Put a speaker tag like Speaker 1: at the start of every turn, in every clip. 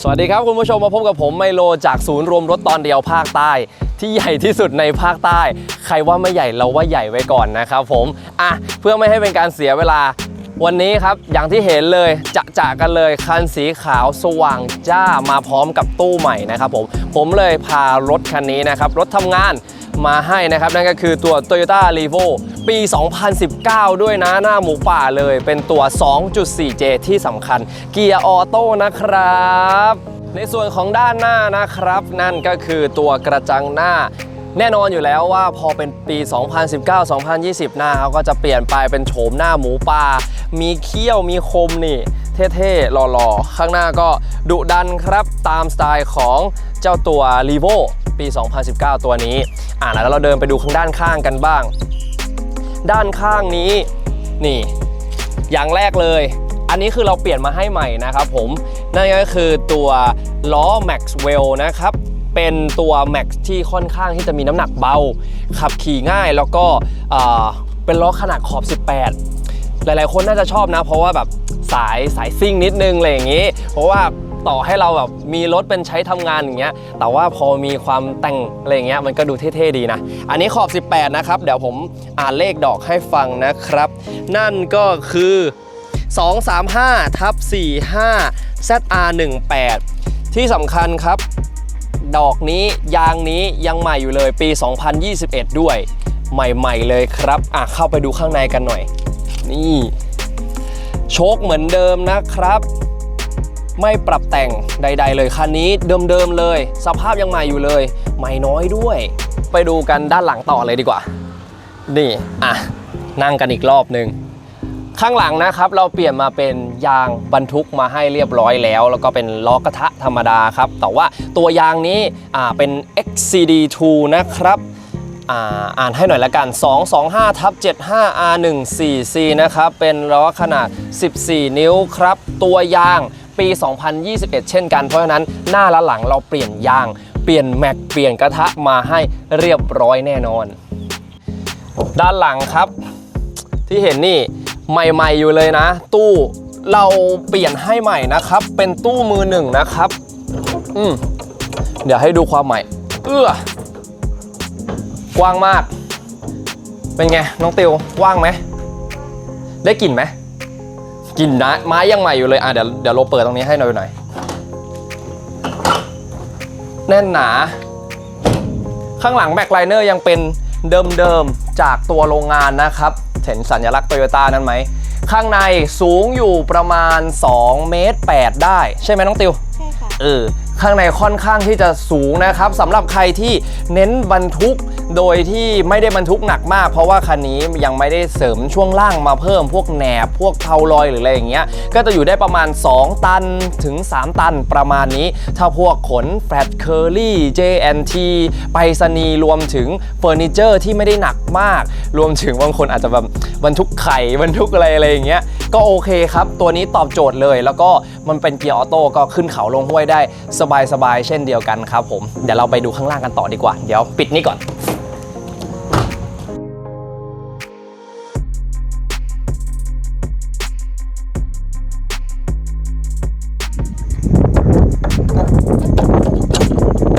Speaker 1: สวัสดีครับคุณผู้ชมมาพบกับผมไมโลจากศูนย์รวมรถตอนเดียวภาคใต้ ที่ใหญ่ที่สุดในภาคใต้ ใครว่าไม่ใหญ่เราว่าใหญ่ไว้ก่อนนะครับผมอะเพื่อไม่ให้เป็นการเสียเวลา วันนี้ครับอย่างที่เห็นเลยจะจะกันเลยคันสีขาวสว่างจ้ามาพร้อมกับตู้ใหม่นะครับผมผมเลยพารถคันนี้นะครับรถทำงานมาให้นะครับนั่นก็คือตัว Toyota r e v o ปี 2019 ด้วยนะหน้าหมูป่าเลยเป็นตัว 2.4J ที่สำคัญ เกียร์ออโต้นะครับ ในส่วนของด้านหน้านะครับ นั่นก็คือตัวกระจังหน้าแน่นอนอยู่แล้วว่าพอเป็นปี 2019-2020 หน้าเขาก็จะเปลี่ยนไปเป็นโฉมหน้าหมูป่า มีเขี้ยวมีคมนี่ เท่ๆ หล่อๆ ข้างหน้าก็ดุดันครับตามสไตล์ของเจ้าตัว r e v o ปี 2019 ตัวนี้ อ่าแล้วเราเดินไปดูข้างด้านข้างกันบ้าง ด้านข้างนี้ นี่ อย่างแรกเลย อันนี้คือเราเปลี่ยนมาให้ใหม่นะครับผม นั่นก็คือตัวล้อ Maxwell นะครับ เป็นตัว Max ที่ค่อนข้างที่จะมีน้ำหนักเบา ขับขี่ง่ายแล้วก็เป็นล้อขนาดขอบ 18 หลายๆ คนน่าจะชอบนะ เพราะว่าแบบสายสายซิ่งนิดนึงอะไรอย่างนี้ เพราะว่า ต่อให้เราแบบมีรถเป็นใช้ทำงานอย่างเงี้ยแต่ว่าพอมีความแต่งอะไรเงี้ยมันก็ดูเท่ๆดีนะ อันนี้ขอบ 18 นะครับ เดี๋ยวผมอ่านเลขดอกให้ฟังนะครับ นั่นก็คือ 235ทับ45 ZR18 ที่สำคัญครับ ดอกนี้ยางนี้ยังใหม่อยู่เลยปี 2021 ด้วย ใหม่ๆเลยครับ อะเข้าไปดูข้างในกันหน่อย นี่โชคเหมือนเดิมนะครับ ไม่ปรับแต่งใด ๆ เลยคันนี้เดิมๆเลย สภาพยังใหม่อยู่เลยใหม่น้อยด้วย ไปดูกันด้านหลังต่อเลยดีกว่า นี่อะนั่งกันอีกรอบหนึ่งข้างหลังนะครับเราเปลี่ยนมาเป็นยางบรรทุกมาให้เรียบร้อยแล้ว แล้วก็เป็นล้อกระทะธรรมดาครับ แต่ว่าตัวยางนี้อ่าเป็น XCD2 นะครับอ่าอ่านให้หน่อยละกัน 225ทับ 75 R14C นะครับ เป็นล้อขนาด 14 นิ้วครับ ตัวยาง ปี 2021 เช่นกัน เพราะฉะนั้นหน้าและหลังเราเปลี่ยนยาง เปลี่ยนแม็กเปลี่ยนกระทะมาให้เรียบร้อยแน่นอน ด้านหลังครับ ที่เห็นนี่ใหม่ๆอยู่เลยนะ ตู้เราเปลี่ยนให้ใหม่นะครับ เป็นตู้มือหนึ่งนะครับ อืมเดี๋ยวให้ดูความใหม่ เอื้อกว้างมาก เป็นไง น้องติวกว้างไหม ได้กลิ่นไหม กลิ่นนะไม้ยังใหม่อยู่เลยอะเดี๋ยวเดี๋ยวเราเปิดตรงนี้ให้หน่อยหน่อยแน่นหนา ข้างหลังแบ็คไลเนอร์ยังเป็นเดิมๆจากตัวโรงงานนะครับ เห็นสัญลักษณ์โตโยต้านั้นไหม ข้างในสูงอยู่ประมาณ2เมตร8ได้ ใช่ไหมน้องติว
Speaker 2: ใช่ค่ะ
Speaker 1: เออ ข้างในค่อนข้างที่จะสูงนะครับสำหรับใครที่เน้นบรรทุกโดยที่ไม่ได้บรรทุกหนักมาก เพราะว่าคันนี้ยังไม่ได้เสริมช่วงล่างมาเพิ่มพวกแหนบพวกเพาลอยหรืออะไรอย่างเงี้ยก็จะอยู่ได้ประมาณ 2 ตันถึง 3 ตันประมาณนี้ ถ้าพวกขนแฟลตเคอรี่ JNT ไปรษณีรวมถึงเฟอร์นิเจอร์ที่ไม่ได้หนักมาก รวมถึงบางคนอาจจะแบบบรรทุกไข่บรรทุกอะไรอะไรอย่างเงี้ย ก็โอเคครับ ตัวนี้ตอบโจทย์เลย แล้วก็มันเป็นเกียร์ออโต้ก็ขึ้นเขาลงห้วยได้สบายๆเช่นเดียวกันครับผมเดี๋ยวเราไปดูข้างล่างกันต่อดีกว่า เดี๋ยวปิดนี่ก่อน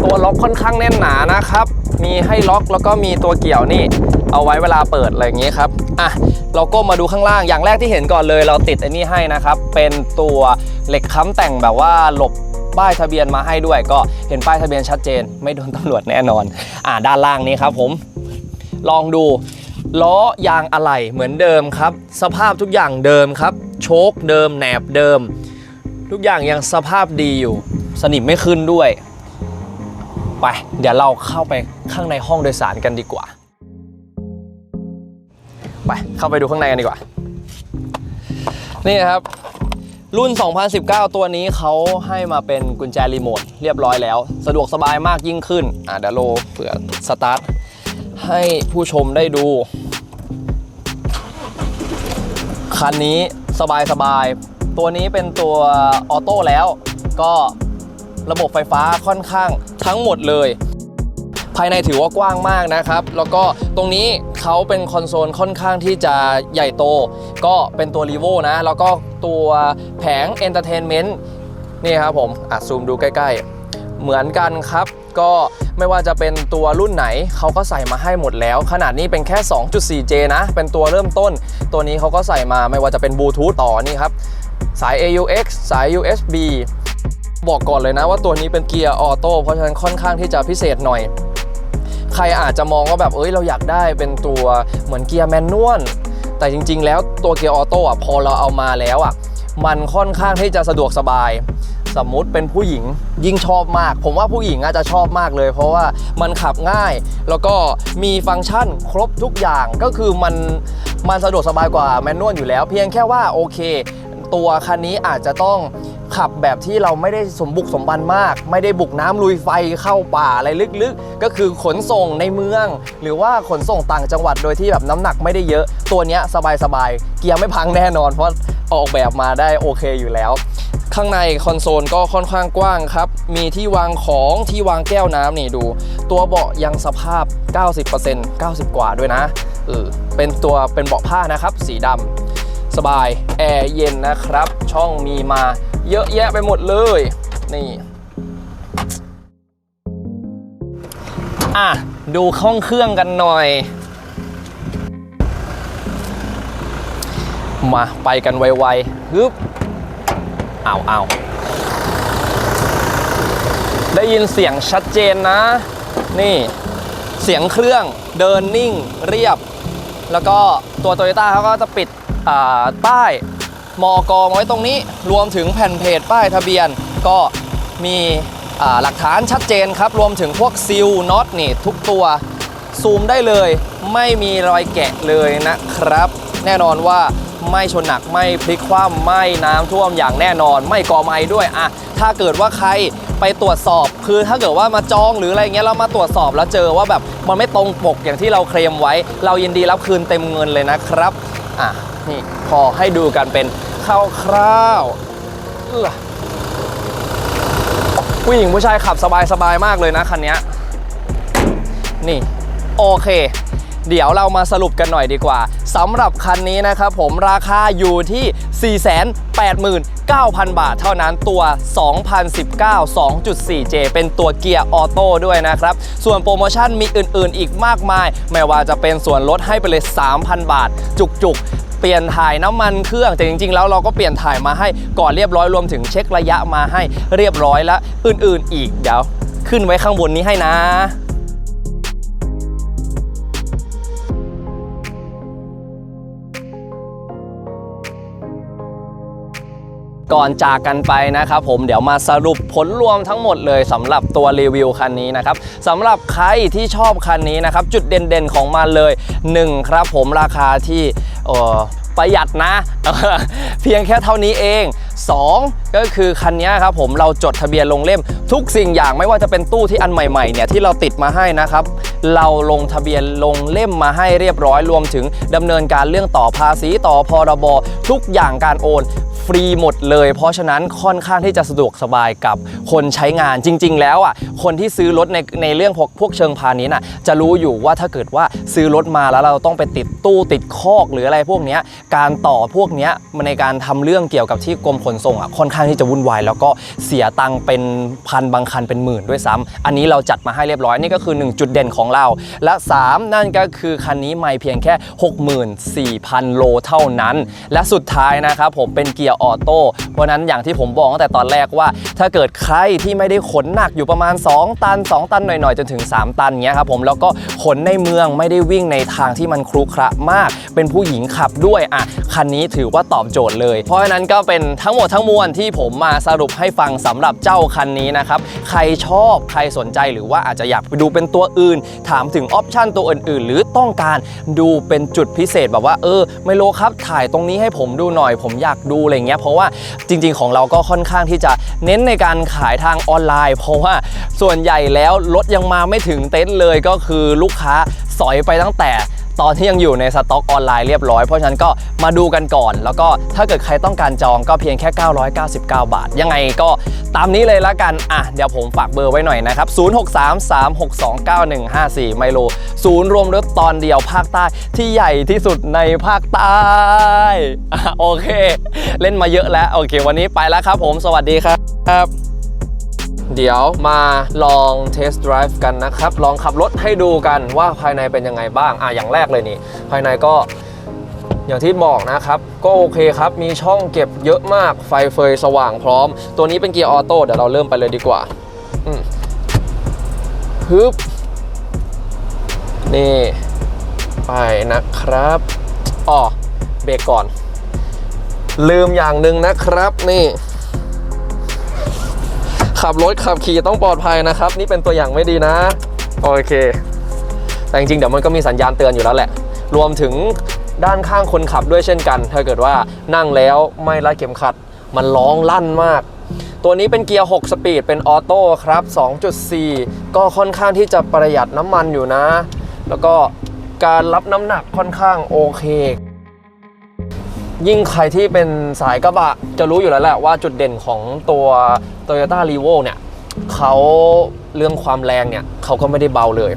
Speaker 1: ตัวล็อกค่อนข้างแน่นหนานะครับ มีให้ล็อกแล้วก็มีตัวเกี่ยวนี่ เอาไว้เวลาเปิดอะไรอย่างนี้ครับอะเราก็มาดูข้างล่างอย่างแรกที่เห็นก่อนเลย เราติดไอ้นี่ให้นะครับ เป็นตัวเหล็กค้ำแต่งแบบว่าหลบป้ายทะเบียนมาให้ด้วย ก็เห็นป้ายทะเบียนชัดเจน ไม่โดนตำรวจแน่นอน อ่าด้านล่างนี้ครับผม ลองดูล้อยางอะไหล่เหมือนเดิมครับ สภาพทุกอย่างเดิมครับ โชคเดิมแหนบเดิม ทุกอย่างยังสภาพดีอยู่ สนิมไม่ขึ้นด้วย ไป เดี๋ยวเราเข้าไปข้างในห้องโดยสารกันดีกว่า ไปเข้าไปดูข้างในกันดีกว่า นี่นะครับ รุ่น 2019 ตัวนี้เขาให้มาเป็นกุญแจรีโมทเรียบร้อยแล้ว สะดวกสบายมากยิ่งขึ้น อะเดี๋ยวโลเผื่อสตาร์ทให้ผู้ชมได้ดู คันนี้สบายสบายตัวนี้เป็นตัวออโต้แล้ว ก็ระบบไฟฟ้าค่อนข้างทั้งหมดเลย ภายในถือว่ากว้างมากนะครับ แล้วก็ตรงนี้เขาเป็นคอนโซลค่อนข้างที่จะใหญ่โต ก็เป็นตัว r ีโวนะ แล้วก็ตัวแผงเอนเตอร์เทนเมนต์นี่ครับผมอะซูมดูใกล้ ๆ เหมือนกันครับ ก็ไม่ว่าจะเป็นตัวรุ่นไหนเขาก็ใส่มาให้หมดแล้ว ขนาดนี้เป็นแค่ 2.4J นะ เป็นตัวเริ่มต้น ตัวนี้เขาก็ใส่มาไม่ว่าจะเป็นบลูทูธต่อนี่ครับ สาย AUX สาย USB บอกก่อนเลยนะว่าตัวนี้เป็นเกียร์ออโต้เพราะฉะนั้นค่อนข้างที่จะพิเศษหน่อย ใครอาจจะมองว่าแบบเอ้ยเราอยากได้เป็นตัวเหมือนเกียร์แมนนวลแต่จริง ๆ แล้วตัวเกียร์ออโต้อะพอเราเอามาแล้วอะมันค่อนข้างที่จะสะดวกสบาย สมมุติเป็นผู้หญิงยิ่งชอบมาก ผมว่าผู้หญิงอาจจะชอบมากเลย เพราะว่ามันขับง่าย แล้วก็มีฟังก์ชันครบทุกอย่างก็คือมันมันสะดวกสบายกว่าแมนนวลอยู่แล้ว เพียงแค่ว่าโอเค ตัวคันนี้อาจจะต้อง ขับแบบที่เราไม่ได้สมบุกสมบันมาก ไม่ได้บุกน้ำลุยไฟเข้าป่าอะไรลึกๆ ก็คือขนส่งในเมือง หรือว่าขนส่งต่างจังหวัดโดยที่แบบน้ำหนักไม่ได้เยอะ ตัวเนี้ยสบายๆ เกียร์ไม่พังแน่นอน เพราะออกแบบมาได้โอเคอยู่แล้ว ข้างในคอนโซลก็ค่อนข้างกว้างครับ มีที่วางของที่วางแก้วน้ำนี่ดู ตัวเบาะยังสภาพ 90% 90 กว่าด้วยนะเออเป็นตัวเป็นเบาะผ้านะครับ สีดำสบายแอร์เย็นนะครับ ช่องมีมา เยอะแยะไปหมดเลย นี่อะดูห้องเครื่องกันหน่อย มาไปกันไวๆฮึบเอาเอาได้ยินเสียงชัดเจนนะ นี่เสียงเครื่องเดินนิ่งเรียบ แล้วก็ตัว t o y ยต้าเขาก็จะปิดป้าย มอกองไว้ตรงนี้รวมถึงแผ่นเพจป้ายทะเบียน ก็มีหลักฐานชัดเจนครับ รวมถึงพวกซิลน็อตนี่ทุกตัวซูมได้เลย ไม่มีรอยแกะเลยนะครับ แน่นอนว่าไม่ชนหนักไม่พลิกคว่ำไม่น้ำท่วมอย่างแน่นอน ไม่ก่อไม้ด้วยอะถ้าเกิดว่าใครไปตรวจสอบ คือถ้าเกิดว่ามาจองหรืออะไรเงี้ยเรามาตรวจสอบแล้วเจอว่าแบบมันไม่ตรงปกอย่างที่เราเคลมไว้ เรายินดีรับคืนเต็มเงินเลยนะครับอะ นี่พอให้ดูกันเป็นคร่าวๆเออผู้หญิงผู้ชายขับสบายๆมากเลยนะคันนี้นี่โอเค เดี๋ยวเรามาสรุปกันหน่อยดีกว่าสำหรับคันนี้นะครับผมราคาอยู่ที่ 489,000 บาทเท่านั้นตัว 2019 2.4J เป็นตัวเกียร์ออโต้ด้วยนะครับ ส่วนโปรโมชั่นมีอื่นๆอีกมากมาย ไม่ว่าจะเป็นส่วนลดให้ไปเลย 3,000 บาท จุกๆ เปลี่ยนถ่ายน้ำมันเครื่องแต่จริง ๆ แล้วเราก็เปลี่ยนถ่ายมาให้ก่อนเรียบร้อยรวมถึงเช็คระยะมาให้เรียบร้อยและอื่นๆ อีกเดี๋ยวขึ้นไว้ข้างบนนี้ให้นะ ก่อนจากกันไปนะครับผมเดี๋ยวมาสรุปผลรวมทั้งหมดเลยสำหรับตัวรีวิวคันนี้นะครับสำหรับใครที่ชอบคันนี้นะครับจุดเด่นๆของมันเลย 1 ครับผมราคาที่เออประหยัดนะ เพียงแค่เท่านี้เอง 2 ก็คือคันนี้ครับผมเราจดทะเบียนลงเล่ม ทุกสิ่งอย่างไม่ว่าจะเป็นตู้ที่อันใหม่ๆเนี่ยที่เราติดมาให้นะครับ เราลงทะเบียนลงเล่มมาให้เรียบร้อยรวมถึงดำเนินการเรื่องต่อภาษีต่อพรบทุกอย่างการโอน ฟรีหมดเลย เพราะฉะนั้นค่อนข้างที่จะสะดวกสบายกับคนใช้งานจริง ๆ แล้วอะคนที่ซื้อรถในในเรื่องพวกพวกเชิงพาณิชย์น่ะจะรู้อยู่ว่าถ้าเกิดว่าซื้อรถมาแล้วเราต้องไปติดตู้ติดคอกหรืออะไรพวกนี้การต่อพวกนี้มันในการทำเรื่องเกี่ยวกับที่กรมขนส่งอะค่อนข้างที่จะวุ่นวายแล้วก็เสียตังค์เป็นพันบางคันเป็นหมื่นด้วยซ้ำอันนี้เราจัดมาให้เรียบร้อยนี่ก็คือ 1 จุดเด่นของเรา และ 3 นั่นก็คือคันนี้ไม่เพียงแค่ 64,000 โลเท่านั้น และสุดท้ายนะครับผมเป็นเกียร์ออโต้เพราะนั้นอย่างที่ผมบอกตั้งแต่ตอนแรกว่า ถ้าเกิดใครที่ไม่ได้ขนหนักอยู่ประมาณ 2 ตัน 2 ตันหน่อยๆ จนถึง 3 ตันเงี้ยครับผมแล้วก็ขนในเมืองไม่ได้วิ่งในทางที่มันครุขระมาก เป็นผู้หญิงขับด้วยอะคันนี้ถือว่าตอบโจทย์เลย เพราะฉะนั้นก็เป็นทั้งหมดทั้งมวลที่ผมมาสรุปให้ฟังสำหรับเจ้าคันนี้นะครับใครชอบใครสนใจหรือว่าอาจจะอยากไปดูเป็นตัวอื่น ถามถึงออปชันตัวอื่นๆ หรือต้องการดูเป็นจุดพิเศษแบบว่าเออไมโลครับถ่ายตรงนี้ให้ผมดูหน่อย ผมอยากดูอะไรเงี้ยเพราะว่าจริง ๆ ของเราก็ค่อนข้างที่จะเน้นในการขายทางออนไลน์ เพราะว่าส่วนใหญ่แล้วรถยังมาไม่ถึงเต็นท์เลยก็คือลูกค้าสอยไปตั้งแต่ ตอนที่ยังอยู่ในสต็อกออนไลน์เรียบร้อย เพราะฉะนั้นก็มาดูกันก่อน แล้วก็ถ้าเกิดใครต้องการจองก็เพียงแค่ 999 บาท ยังไงก็ตามนี้เลยละกัน อะ เดี๋ยวผมฝากเบอร์ไว้หน่อยนะครับ 0633629154 ไมโล ศูนย์รวมรถตอนเดียวภาคใต้ที่ใหญ่ที่สุดในภาคใต้โอเค เล่นมาเยอะแล้ว โอเค วันนี้ไปแล้วครับผม สวัสดีครับ เดี๋ยวมาลองเทสต์ไดรฟ์กันนะครับ ลองขับรถให้ดูกันว่าภายในเป็นยังไงบ้าง อะอย่างแรกเลยนี่ ภายในก็อย่างที่บอกนะครับ ก็โอเคครับ มีช่องเก็บเยอะมากไฟเฟยสว่างพร้อม ตัวนี้เป็นเกียร์ออโต้เดี๋ยวเราเริ่มไปเลยดีกว่าฮึบนี่ ไปนะครับอ๋อเบรกก่อน ลืมอย่างหนึ่งนะครับนี่ ขับรถขับขี่ต้องปลอดภัยนะครับ นี่เป็นตัวอย่างไม่ดีนะ โอเค แต่จริงๆเดี๋ยวมันก็มีสัญญาณเตือนอยู่แล้วแหละ รวมถึงด้านข้างคนขับด้วยเช่นกัน ถ้าเกิดว่านั่งแล้วไม่รัดเข็มขัด มันร้องลั่นมาก ตัวนี้เป็นเกียร์ 6 สปีด เป็นออโต้ครับ 2.4 ก็ค่อนข้างที่จะประหยัดน้ำมันอยู่นะ แล้วก็การรับน้ำหนักค่อนข้างโอเค ยิ่งใครที่เป็นสายกระบะจะรู้อยู่แล้วแหละว่าจุดเด่นของตัว Toyota r e v o เนี่ยเขาเรื่องความแรงเนี่ยเขาก็ไม่ได้เบาเลย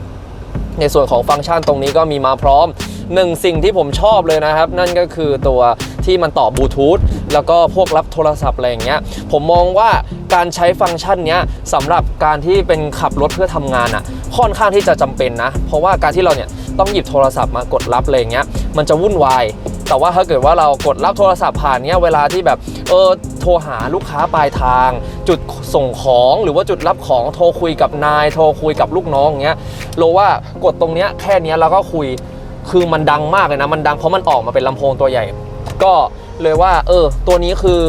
Speaker 1: ในส่วนของฟังก์ชันตรงนี้ก็มีมาพร้อมหนึ่งสิ่งที่ผมชอบเลยนะครับ นั่นก็คือตัวที่มันต่อบลูทูธแล้วก็พวกรับโทรศัพท์อะไรอย่างเงี้ยผมมองว่าการใช้ฟังก์ชันเนี้ยสำหรับการที่เป็นขับรถเพื่อทำงานอะ่ะ ค่อนข้างที่จะจำเป็นนะ เพราะว่าการที่เราเนี่ยต้องหยิบโทรศัพท์มากดรับอะไรอย่างเงี้ยมันจะวุ่นวาย แต่ว่าถ้าเกิดว่าเรากดรับโทรศัพท์ผ่านเนี้ยเวลาที่แบบเออโทรหาลูกค้าปลายทาง จุดส่งของหรือว่าจุดรับของโทรคุยกับนาย โทรคุยกับลูกน้องเงี้ยโลว่ากดตรงเนี้ยแค่เนี้ยเราก็คุยคือมันดังมากเลยนะมันดังเพราะมันออกมาเป็นลำโพงตัวใหญ่ ก็เลยว่า เออ ตัวนี้คือ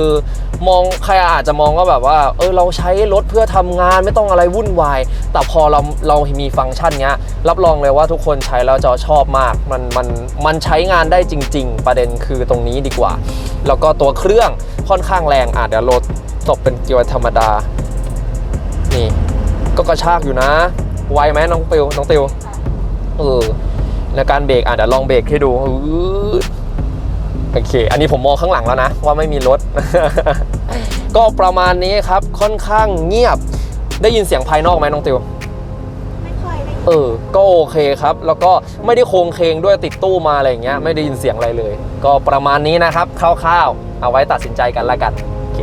Speaker 1: มองใครอาจจะมองว่าแบบว่า เออเราใช้รถเพื่อทำงานไม่ต้องอะไรวุ่นวาย แต่พอเราเรามีฟังก์ชันเนี้ย รับรองเลยว่าทุกคนใช้แล้วจะชอบมาก มันมันมันใช้งานได้จริง ๆ ประเด็นคือตรงนี้ดีกว่า แล้วก็ตัวเครื่องค่อนข้างแรงอะเดี๋ยวโหลดตบเป็นเกียร์ธรรมดา นี่ ก็กระชากอยู่นะ ไวไหมน้องติวน้องติว เออในการเบรกอะเดี๋ยวลองเบรกให้ดูอืด โอเค อันนี้ผมมองข้างหลังแล้วนะ ว่าไม่มีรถ ก็ประมาณนี้ครับค่อนข้างเงียบได้ยินเสียงภายนอกไหมน้องติว
Speaker 2: ไม่ค่อยได้
Speaker 1: เออ ก็โอเคครับ แล้วก็ไม่ได้โครงเคงด้วยติดตู้มาอะไรอย่างเงี้ยไม่ได้ยินเสียงอะไรเลย ก็ประมาณนี้นะครับคร่าวๆ เอาไว้ตัดสินใจกันละกันโอเค